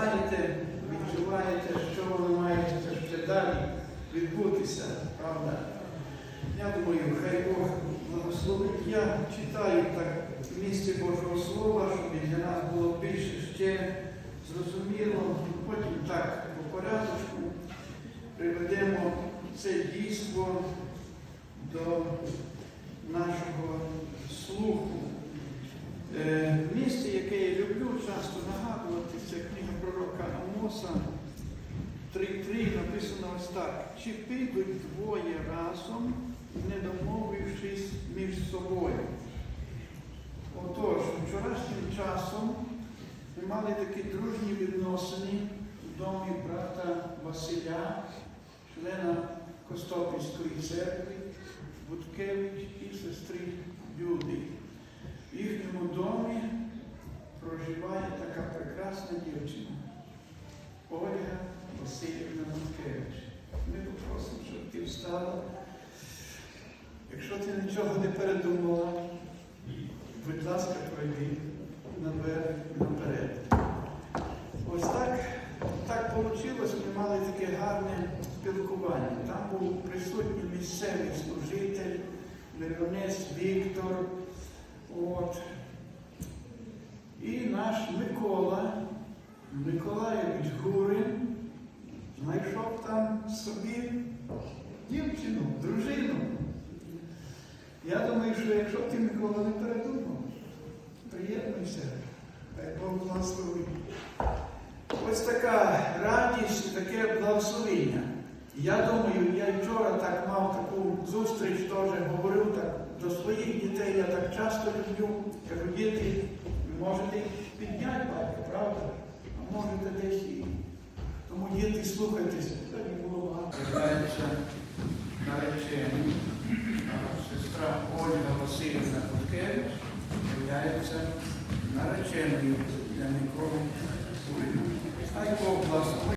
знаєте, відчуваєте, що воно має ще далі відбутися, правда? Я думаю, хай Бог благословить. Я читаю так в місці Божого Слова, щоб для нас було більше ще зрозуміло. Потім так по порядку приведемо це дійство до нашого слуху. Е, Місце, яке я люблю часто нагадувати, це книга пророка 3.3 написано ось так. Чи підуть двоє разом, не домовившись між собою? Отож, вчорашнім часом ми мали такі дружні відносини в домі брата Василя, члена Костопільської церкви, Будкевич і сестри Люди. В їхньому домі проживає така прекрасна дівчина Ольга Васильівна Буткевич. Ми попросимо, щоб ти встала. Якщо ти нічого не передумала, будь ласка, пройди наперед. Ось так, так вийшло, ми мали таке гарне спілкування. Там був присутній місцевий служитель, Миронець Віктор. Собі дівчину, дружину. Я думаю, що якщо ти Микола не передумав, приєднуйся, хай Бог благословить. Ось така радість, таке благословення. Я думаю, я вчора так мав таку зустріч, теж говорив так до своїх дітей, я так часто люблю. Кажу, діти, ви можете їх підняти, батько, правда? А можете десь і. Тому діти, слухайтеся. Куткевич являється нареченою для Куліна. Хай Бог благословить.